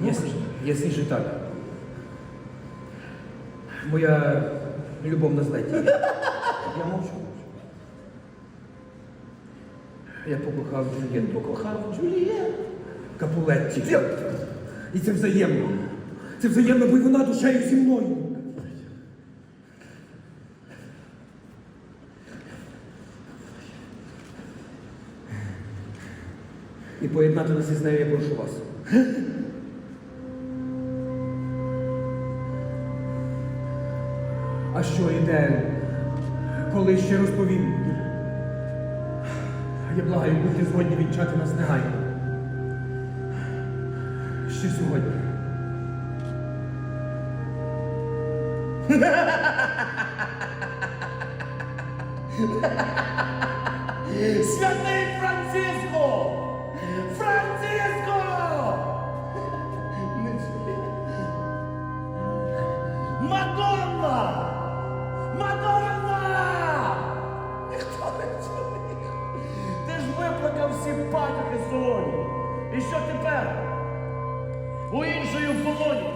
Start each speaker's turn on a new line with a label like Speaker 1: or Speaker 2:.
Speaker 1: Если, если же так, моя любовна знайти. Я мовчу. Я покохав Джульєту.
Speaker 2: Покохав Джулієт.
Speaker 1: Капулетті. І це взаємно. Це взаємно, бо й вона душею зі мною. І поєднати нас із нею я прошу вас. А що йде, коли ще розповім? Я благаю, будьте згодні вінчати нас негайно. Ще сьогодні.
Speaker 2: Святий Франциско! Мадонна! Мадонна! Ніхто не чує. Ти ж виплакав всі патіки солоні. І що тепер? У іншої в полоні.